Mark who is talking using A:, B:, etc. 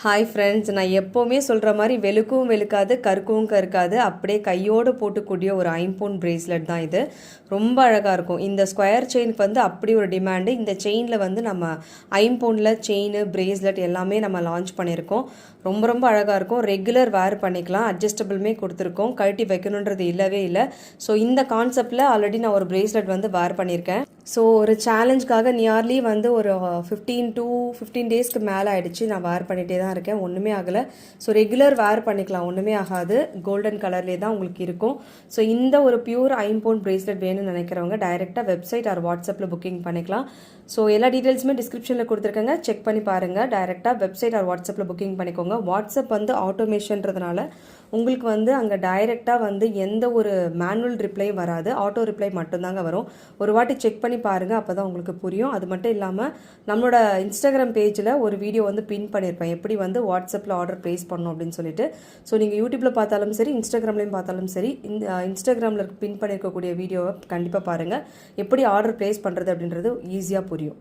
A: Hi friends நான் எப்போவுமே சொல்கிற மாதிரி வெளுக்கவும் வெளுக்காது கருக்கவும் கருக்காது. அப்படியே கையோடு போட்டுக்கூடிய ஒரு ஐம்பூன் ப்ரேஸ்லெட் தான் இது. ரொம்ப அழகாக இருக்கும். இந்த ஸ்கொயர் செயினுக்கு வந்து அப்படி ஒரு டிமாண்டு இந்த செயினில் வந்து நம்ம ஐம்பூனில் செயின் ப்ரேஸ்லெட் எல்லாமே நம்ம லான்ச் பண்ணியிருக்கோம். ரொம்ப ரொம்ப அழகாக இருக்கும். ரெகுலர் வேர் பண்ணிக்கலாம். அட்ஜஸ்டபிளுமே கொடுத்துருக்கோம். கழட்டி வைக்கணுன்றது இல்லவே இல்லை. ஸோ இந்த கான்செப்டில் ஆல்ரெடி நான் ஒரு ப்ரேஸ்லெட் வந்து வேர் பண்ணியிருக்கேன். ஸோ ஒரு சேலஞ்சுக்காக நியர்லி வந்து ஒரு ஃபிஃப்டீன் டூ ஃபிஃப்டீன் டேஸ்க்கு மேலே ஆகிடுச்சு நான் வேர் பண்ணிகிட்டே தான் இருக்கேன். ஒன்றுமே ஆகலை. ஸோ ரெகுலர் வேர் பண்ணிக்கலாம். ஒன்றுமே ஆகாது. கோல்டன் கலர்லேயே தான் உங்களுக்கு இருக்கும். ஸோ இந்த ஒரு பியூர் ஐம்போன் ப்ரேஸ்லெட் வேணும்னு நினைக்கிறவங்க டைரெக்டாக வெப்சைட் ஆர் வாட்ஸ்அப்பில் புக்கிங் பண்ணிக்கலாம். ஸோ எல்லா டீட்டெயில்ஸுமே டிஸ்கிரிப்ஷனில் கொடுத்துருக்கேங்க. செக் பண்ணி பாருங்கள் டைரெக்டாக வெப்சைட் ஆர் வாட்ஸ்அப்பில் புக்கிங் பண்ணிக்கோங்க. வாட்ஸ்அப் வந்து ஆட்டோமேஷன்றதுனால உங்களுக்கு வந்து அங்கே டைரெக்டாக வந்து எந்த ஒரு மேனுவல் ரிப்ளையும் வராது. ஆட்டோ ரிப்ளை மட்டும்தாங்க வரும். ஒரு வாட்டி செக் பண்ணி பாருங்கள் அப்போ தான் உங்களுக்கு புரியும். அது மட்டும் இல்லாமல் நம்மளோட இன்ஸ்டாகிராம் பேஜில் ஒரு வீடியோ வந்து பின் பண்ணியிருப்பேன் எப்படி வந்து வாட்ஸ்அப்பில் ஆர்டர் ப்ளேஸ் பண்ணணும் அப்படின்னு சொல்லிட்டு. ஸோ நீங்கள் யூடியூப்பில் பார்த்தாலும் சரி இன்ஸ்டாகிராம்லேயும் பார்த்தாலும் சரி இந்த இன்ஸ்டாகிராமில் பின் பண்ணியிருக்கக்கூடிய வீடியோவை கண்டிப்பாக பாருங்கள் எப்படி ஆர்டர் ப்ளேஸ் பண்ணுறது அப்படின்றது ஈஸியாக புரியும்.